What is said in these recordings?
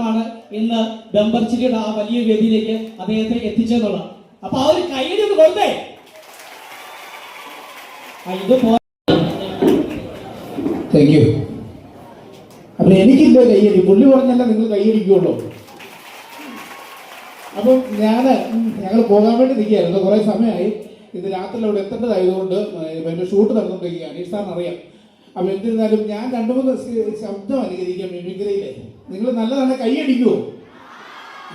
ാണ് ഇന്ന് ബെമ്പർച്ചിരിയുടെ ആ വലിയ വേദിയിലേക്ക് അദ്ദേഹത്തെ എത്തിച്ചെന്നുള്ളത് അപ്പൊ ആ ഒരു കൈയ്യടി ഒന്ന് കൊടുത്തേ. ഇത് അപ്പൊ എനിക്കില്ല കയ്യടി. പുള്ളി പറഞ്ഞല്ല നിങ്ങൾ കൈയടിക്കുള്ളൂ അപ്പം ഞാൻ ഞങ്ങൾ പോകാൻ വേണ്ടി നിൽക്കുകയായിരുന്നു. കുറെ സമയമായി. ഇത് രാത്രി അവിടെ എത്തേണ്ടതായതുകൊണ്ട് പിന്നെ ഷൂട്ട് നടന്നുകൊണ്ടിരിക്കുകയാണ്. ഈ സാറിന് അറിയാം അപ്പം എന്നിരുന്നാലും ഞാൻ രണ്ടു മൂന്ന് ശബ്ദം അനുകരിക്കാം മിമിക്രിയിലെ. നിങ്ങൾ നല്ലതാണ് കൈയടിക്കുമോ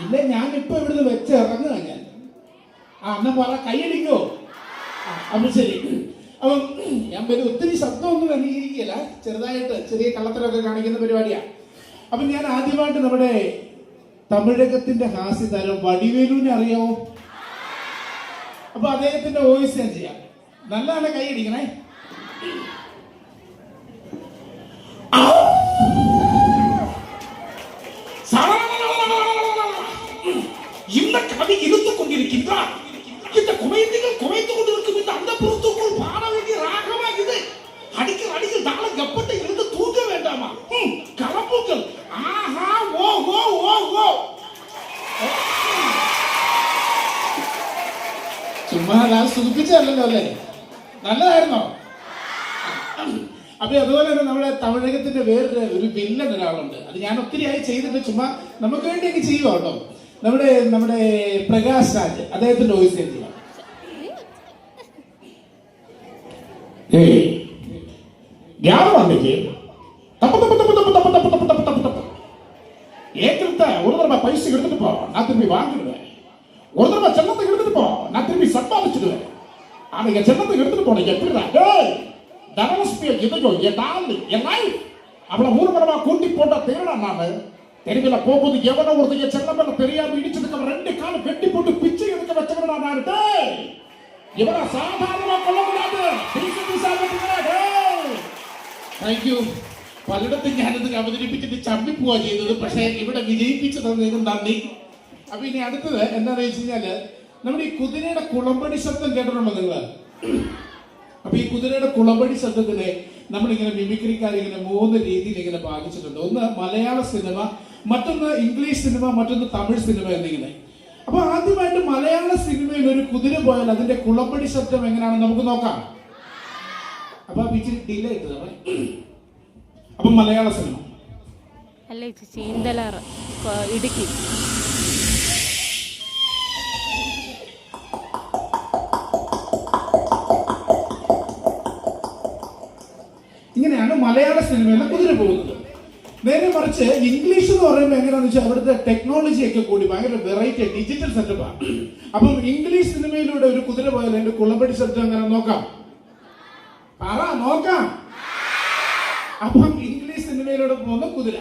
ഇല്ല ഞാൻ ഇപ്പൊ ഇവിടുന്ന് വെച്ച് ഇറങ്ങുക ഞാൻ. ആ എന്നാ പറ കൈയടിക്കുമോ അപ്പൊ ശരി. അപ്പം ഞാൻ പേര് ഒത്തിരി ശബ്ദമൊന്നും അംഗീകരിക്കുകയില്ല ചെറുതായിട്ട് ചെറിയ കള്ളത്തരമൊക്കെ കാണിക്കുന്ന പരിപാടിയാണ് അപ്പം ഞാൻ ആദ്യമായിട്ട് നമ്മുടെ തമിഴകത്തിന്റെ ഹാസ്യതാരം വടിവേലുവിനെ അറിയാമോ അപ്പൊ അദ്ദേഹത്തിന്റെ വോയിസ് ഞാൻ ചെയ്യാം. നല്ലതാണ് കൈയടിക്കണേ. இந்த கவி இழுத்துக் கொண்டிருக்கின்றார் இந்த குமைந்துகள் குமைத்துக் கொண்டிருக்கும் இந்த அந்த புறத்துக்குள் பாட வேண்டிய ராகமா இது அடிக்கிற அடிக்கில் தாளம் கப்பட்டை இருந்து தூங்க வேண்டாமா ம், கலப்புங்கள் ஆஹா ஓ ஓ ஓ ஓ ചുമ്മാ ഞാൻ സുഖിപ്പിച്ചല്ലോ അല്ലേ നല്ലതായിരുന്നോ അപ്പൊ അതുപോലെ തന്നെ നമ്മുടെ തമിഴകത്തിന്റെ വേറൊരു ഒരു വില്ലൻ ഒരാളുണ്ട് അത് ഞാൻ ഒത്തിരി ആയി ചെയ്തിട്ട് ചുമ്മാ നമുക്ക് വേണ്ടിയൊക്കെ ചെയ്യുക കേട്ടോ നമ്മുടെ നമ്മുടെ പ്രകാശ് രാജ് അദ്ദേഹത്തിന്റെ വോയിസ് ഞാൻ ചെയ്യാം ஏய் யாரும் அன்னைக்கு தப்பு தப்பு தப்பு தப்பு தப்பு தப்பு தப்பு தப்பு தப்பு தப்பு ஏற்கனத்த ஒரு தடவை பைசு எடுத்துட்டு போ நான் திரும்பி வாங்கிடுவேன் ஒரு தடவை செல்லத்தை எடுத்துட்டு போ நான் திரும்பி சம்பாதிச்சிடுவேன் அன்னைக்கு செல்லத்தை எடுத்துட்டு போனேன் எப்படிடா டேய் தனலட்சுமிய இதயம் என் நாள் என் லைஃப் அவளை ஊர்வலமா கூட்டி போட்ட தேடா நானு தெருவில் போகும்போது எவனோ ஒருத்தைய செல்ல மேல தெரியாம இடிச்சதுக்கு அவன் ரெண்டு காலம் வெட்டி போட்டு பிச்சை எடுக்க வச்சவனா நான் டேய் இவனை சாதாரணமா கொல்லக்கூடாது பீசு பீசா താങ്ക് യു പലയിടത്തും ഞാനത് അവതരിപ്പിച്ചിട്ട് ചമ്മിപ്പോവാ ചെയ്തത് പക്ഷേ ഇവിടെ വിജയിപ്പിച്ചു തന്നതിനും നന്ദി അപ്പൊ ഇനി അടുത്തത് എന്താണെന്ന് വെച്ച് കഴിഞ്ഞാല് നമ്മുടെ ഈ കുതിരയുടെ കുളമ്പടി ശബ്ദം കേട്ടിട്ടുണ്ടോ നിങ്ങള് അപ്പൊ ഈ കുതിരയുടെ കുളമ്പടി ശബ്ദത്തിനെ നമ്മളിങ്ങനെ മിമിക്രിക്കാർ ഇങ്ങനെ മൂന്ന് രീതിയിൽ ഇങ്ങനെ ഭാഗിച്ചിട്ടുണ്ട് ഒന്ന് മലയാള സിനിമ മറ്റൊന്ന് ഇംഗ്ലീഷ് സിനിമ മറ്റൊന്ന് തമിഴ് സിനിമ എന്നിങ്ങനെ. അപ്പൊ ആദ്യമായിട്ട് മലയാള സിനിമയിൽ ഒരു കുതിര പോയാൽ അതിന്റെ കുളമ്പടി ശബ്ദം എങ്ങനെയാണെന്ന് നമുക്ക് നോക്കാം. അപ്പൊ ഇച്ചിരി ഡിലേ ഇട്ടത് അപ്പൊ മലയാള സിനിമ. അല്ല ചേച്ചി ഇടുക്കി. മലയാള സിനിമയിലെ കുതിര പോകുന്നത്. നേരെ മറിച്ച് ഇംഗ്ലീഷ് എന്ന് പറയുമ്പോൾ എങ്ങനെയാണെന്ന് വെച്ചാൽ അവിടുത്തെ ടെക്നോളജി ഒക്കെ കൂടി ഭയങ്കര വെറൈറ്റി ഡിജിറ്റൽ സെറ്റപ്പാണ് അപ്പം ഇംഗ്ലീഷ് സിനിമയിലൂടെ ഒരു കുതിര പോയാൽ എന്റെ കുളമ്പടി സെറ്റ് അങ്ങനെ നോക്കാം? പറ നോക്കാം. അപ്പം ഇംഗ്ലീഷ് സിനിമയിലൂടെ പോകുന്ന കുതിര.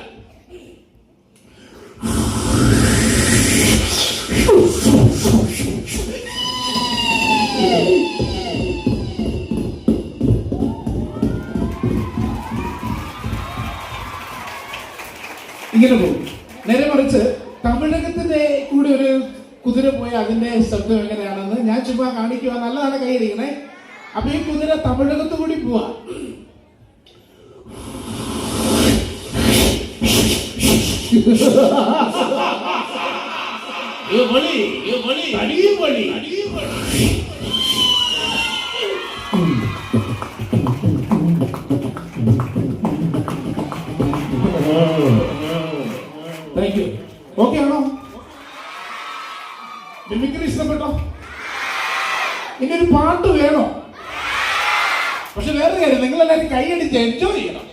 ഇങ്ങനെ പോകും നേരെ മറിച്ച് തമിഴകത്തിന്റെ കൂടെ ഒരു കുതിര പോയി അതിന്റെ ശബ്ദം എങ്ങനെയാണെന്ന് ഞാൻ ചുമ്മാ കാണിക്കുക. നല്ലതാണ് കൈയിരിക്കണേ അപ്പൊ ഈ കുതിര തമിഴകത്ത് കൂടി പോവാ. இது താങ്ക് യു ഓക്കെ ആണോ? മിമിക്രി ഇഷ്ടപ്പെട്ടോ? ഇനി ഒരു പാട്ട് വേണോ? പക്ഷെ വേറെ കാര്യം നിങ്ങൾ എല്ലാവരും കൈയടിച്ച് എൻജോയ് ചെയ്യണം.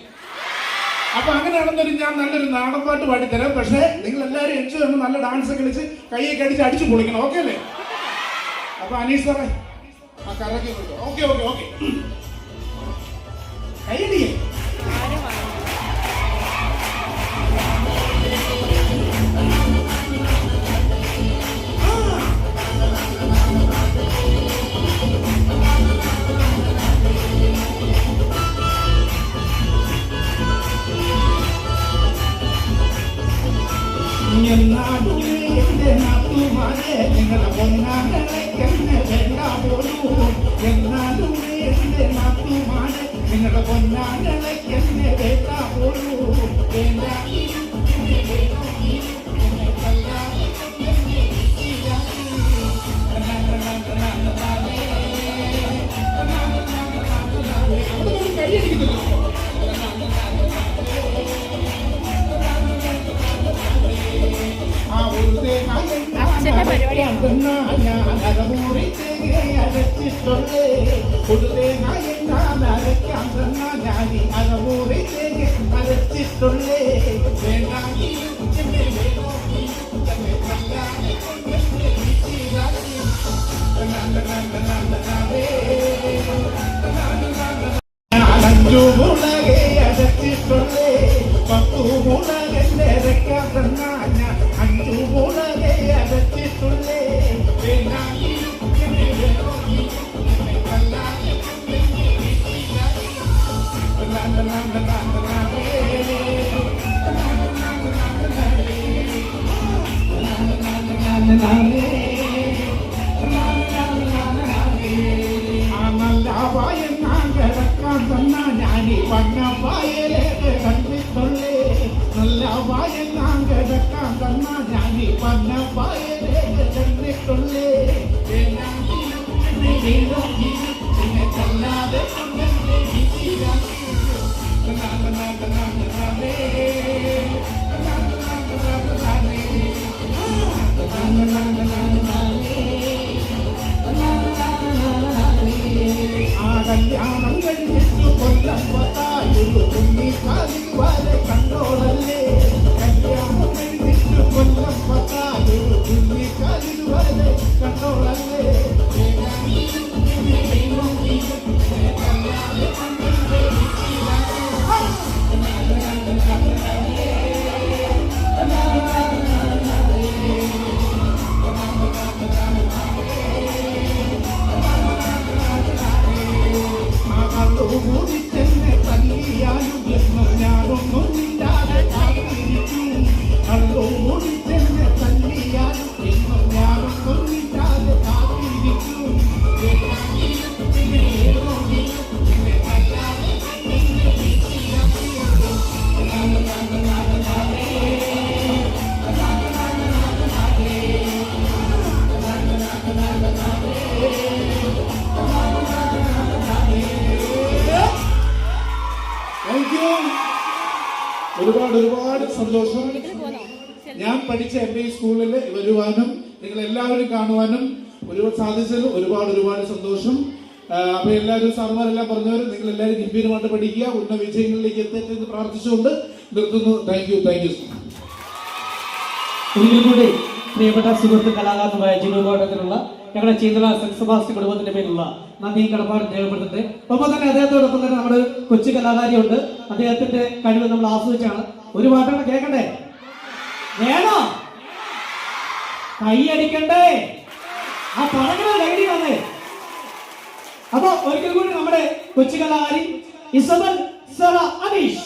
അപ്പൊ അങ്ങനെയാണെന്നൊരു ഞാൻ നല്ലൊരു നാടൻ പാട്ട് പാടിത്തരാം. പക്ഷേ നിങ്ങൾ എല്ലാവരും എൻജോയ് ചെയ്യണം നല്ല ഡാൻസ് കളിച്ച് കൈയൊക്കെ അടിച്ച് അടിച്ചു പൊളിക്കണം. ഓക്കെ അല്ലേ? അപ്പൊ അനീഷ് സാറേ ആ കറക്കി ഓക്കെ ഓക്കെ ഓക്കെ കൈയടിയേ ആ ഒരുപാട് ഒരുപാട് സന്തോഷം. ഞാൻ പഠിച്ച എം ഈ സ്കൂളിൽ വരുവാനും നിങ്ങൾ എല്ലാവരും കാണുവാനും ഒരുപാട് സാധിച്ചതിൽ ഒരുപാട് ഒരുപാട് സന്തോഷം. അപ്പൊ എല്ലാവരും സാറുമാരെല്ലാം പറഞ്ഞവർ നിങ്ങൾ എല്ലാവരും ഗംഭീരമായിട്ട് പഠിക്കുക. ഉന്നത വിജയങ്ങളിലേക്ക് എത്തട്ടെ എന്ന് പ്രാർത്ഥിച്ചുകൊണ്ട് നിർത്തുന്നു. താങ്ക് യു താങ്ക് യു കൂടി പ്രിയപ്പെട്ട സുഹൃത്ത് കലാകാരനുമായ ജിനു ഗോട്ടത്തിലുള്ള ഞങ്ങളുടെ ചീന്തല സെന്റ് സെബാസ്റ്റ്യൻ കുടുംബത്തിന്റെ പേരിലുള്ള നന്ദി കടപ്പാട് രേഖപ്പെടുത്തട്ടെ ഒപ്പം തന്നെ അദ്ദേഹത്തോടൊപ്പം തന്നെ നമ്മുടെ കൊച്ചു കലാകാരിയുണ്ട്. അദ്ദേഹത്തിന്റെ കഴിവ് നമ്മൾ ആസ്വദിച്ചാണ്. ഒരു പാട്ടാണ് കേൾക്കണ്ടേ? വേണോ? കൈയടിക്കണ്ടേ? ആ പടങ്ങളെ ലൈഡി വന്നേ. അപ്പൊ ഒരിക്കൽ കൂടി നമ്മുടെ കൊച്ചു കലാകാരി ഇസബൽ സറ അനീഷ്.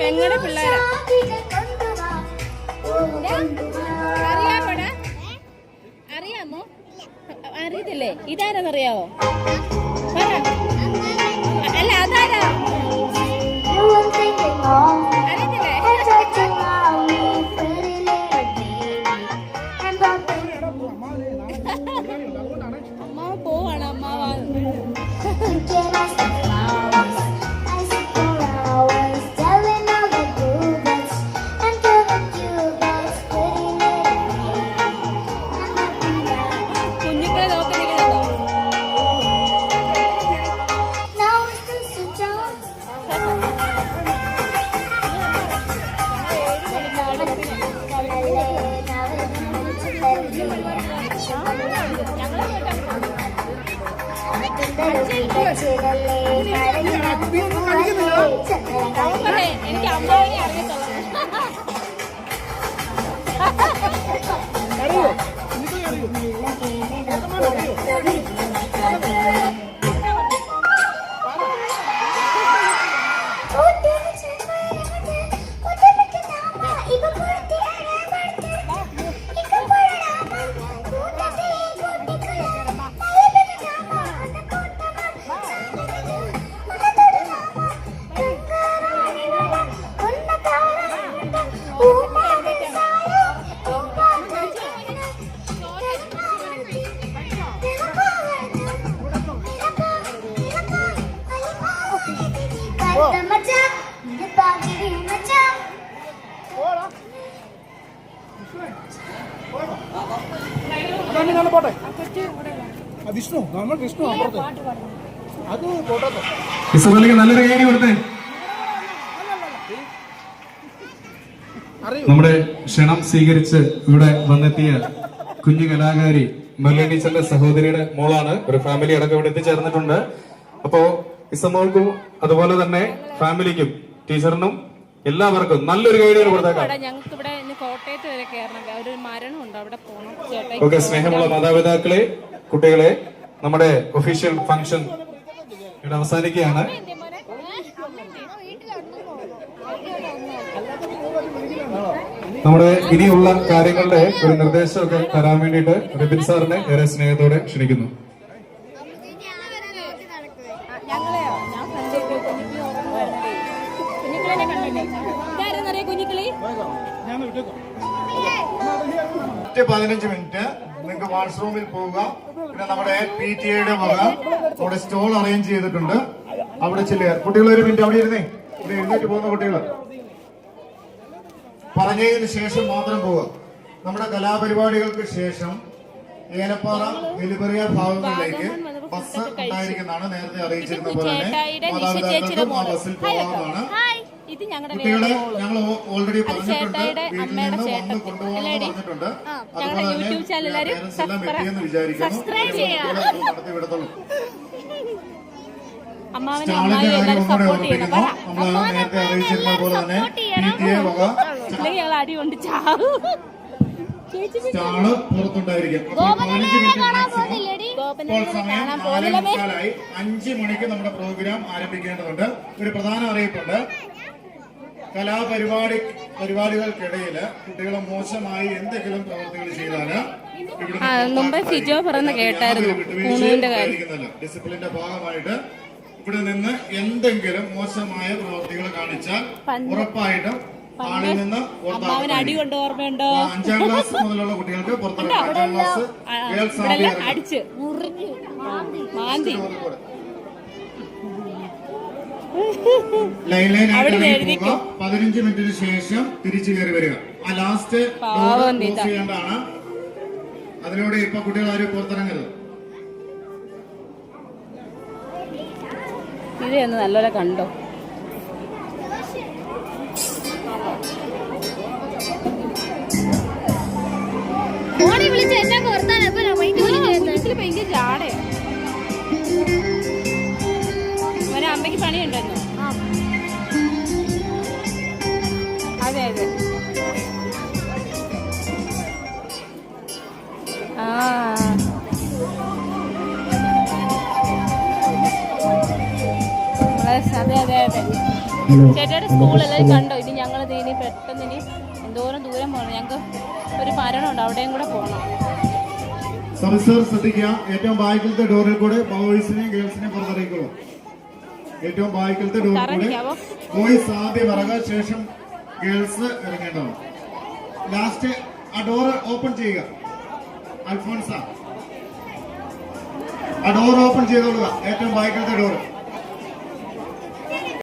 ഞങ്ങളുടെ പിള്ളേരാ. അറിയാമോ? അറിയത്തില്ലേ? ഇതാരെന്നറിയാവോ? പറ. അല്ല അതാരാ? അറിയത്തില്ലേ? എനിക്ക് അമ്മാവിനെ അറിയത്തുള്ളൂ. നമ്മൾ വിഷ്ണു അപ്പുറത്ത് അത് പോട്ടെ. നല്ലൊരു കൈയടി കൊടുത്തേ. നമ്മുടെ ക്ഷണം സ്വീകരിച്ച് ഇവിടെ വന്നെത്തിയ കുഞ്ഞു കലാകാരി മെർലിൻ ടീച്ചറിന്റെ സഹോദരിയുടെ മോളാണ്. ഒരു ഫാമിലി അടക്കം ഇവിടെ എത്തിച്ചേർന്നിട്ടുണ്ട്. അപ്പോ ഇസമോൾക്കും അതുപോലെ തന്നെ ഫാമിലിക്കും ടീച്ചറിനും എല്ലാവർക്കും നല്ലൊരു ഗൈഡ് കൊടുത്തേക്കാം. ഞങ്ങൾക്ക് ഇവിടെ കോട്ടയത്ത് വരെ കയറണം. ഒരു ഉണ്ട്. അവിടെ പോകണം ചേട്ടാ ഓക്കെ സ്നേഹമുള്ള മാതാപിതാക്കളെ കുട്ടികളെ നമ്മുടെ ഒഫീഷ്യൽ ഫംഗ്ഷൻ ഇവിടെ അവസാനിക്കുകയാണ്. നമ്മുടെ ഇനിയുള്ള കാര്യങ്ങളുടെ ഒരു നിർദ്ദേശമൊക്കെ തരാൻ വേണ്ടിയിട്ട് റിബിൻ സാറിനെ ഏറെ സ്നേഹത്തോടെ ക്ഷണിക്കുന്നു. പതിനഞ്ച് മിനിറ്റ്. വാഷ്റൂമിൽ പോവുക. പിന്നെ നമ്മുടെ പി ടി എയുടെ വക അവിടെ സ്റ്റോൾ അറേഞ്ച് ചെയ്തിട്ടുണ്ട്. അവിടെ ചില കുട്ടികൾ ഒരു മിനിറ്റ് അവിടെ ഇരുന്നേ. ഇവിടെ എഴുന്നേറ്റ് പോകുന്ന കുട്ടികൾ പറഞ്ഞതിന് ശേഷം മാത്രം പോവുക. നമ്മുടെ കലാപരിപാടികൾക്ക് ശേഷം ഏലപ്പാറ വലിയ ഭാഗങ്ങളിലേക്ക് ബസ് ഉണ്ടായിരിക്കുന്നതാണ് നേരത്തെ അറിയിച്ചിരുന്ന പോലെ തന്നെ. മാതാപിതാക്കൾക്കും ആ ബസ്സിൽ പോകാവുന്നതാണ്. ഇത് ഞങ്ങളുടെ വീട്ടിൽ അമ്മയുടെ ഞങ്ങളുടെ യൂട്യൂബ് ചാനൽ എല്ലാവരും സബ്സ്ക്രൈബ്- അമ്മാവനും എല്ലാവരും സപ്പോർട്ട് ചെയ്യണം. ഞങ്ങൾ അടി കൊണ്ട് ചാവും. സ്റ്റാൾ പുറത്തുണ്ടായിരിക്കും. അഞ്ച് മണിക്ക് നമ്മുടെ പ്രോഗ്രാം ആരംഭിക്കേണ്ടതുണ്ട്. ഒരു പ്രധാന അറിയിപ്പുണ്ട്. കലാപരിപാടി പരിപാടികൾക്കിടയിൽ കുട്ടികൾ മോശമായി എന്തെങ്കിലും പ്രവർത്തികൾ മുമ്പ് ഫിജോ പറയുന്ന കേട്ടായിരുന്നു. ഡിസിപ്ലിന്റെ ഭാഗമായിട്ട് ഇവിടെ നിന്ന് എന്തെങ്കിലും മോശമായ പ്രവർത്തികൾ കാണിച്ചാൽ ഉറപ്പായിട്ടും ആളിൽ നിന്ന് അഞ്ചാം ക്ലാസ് മുതലുള്ള കുട്ടികൾക്ക് പുറത്തിറങ്ങാം അഞ്ചാം ക്ലാസ് ഗേൾസ് അടിച്ച് മാന്തി. പതിനഞ്ച് മിനിറ്റിന് ശേഷം തിരിച്ചു കയറി വരിക. ആ ലാസ്റ്റ്. ചെയ്യേണ്ടതാണ്. അതിലൂടെ ഇപ്പൊ കുട്ടികൾ ആരും പുറത്തിറങ്ങരുത്. ഇത് എന്ന് നല്ലപോലെ കണ്ടോ? ഓടി വിളിച്ച് എന്നെ വീട്ടിൽ ഭയങ്കര ജാടയാ അമ്മയ്ക്ക് പണിയുണ്ടായിരുന്നു. അതെ അതെ. ആ. അതെ അതെ അതെ. ചേട്ടയുടെ സ്കൂളെല്ലാം കണ്ടോ? ഇനി ഞങ്ങൾ ഇനി പെട്ടെന്ന് ഇനി എന്തോരം ദൂരം പോകണം ഞങ്ങൾക്ക് ഒരു മരണമുണ്ട് അവിടെയും കൂടെ പോകണം സർ ശ്രദ്ധിക്കുക. ഏറ്റവും ബാക്കിലത്തെ ഡോറിൽ കൂടെ ബോയ്സിനെയും ഗേൾസിനെയും പുറത്തിറക്കിക്കോളൂ. ഏറ്റവും ബാക്കിലത്തെ ഡോർ കൂടി കറങ്ങിക്കാവോ? ബോയ്സ് ആദ്യം ഇറങ്ങുക ശേഷം ഗേൾസ് ഇറങ്ങേണ്ടതാണ് ലാസ്റ്റ് ആ ഡോർ ഓപ്പൺ ചെയ്യുക. അൽഫോൺസ. ആ ഡോർ ഓപ്പൺ ചെയ്തോളുക. ഏറ്റവും ബാക്കിലത്തെ ഡോറ്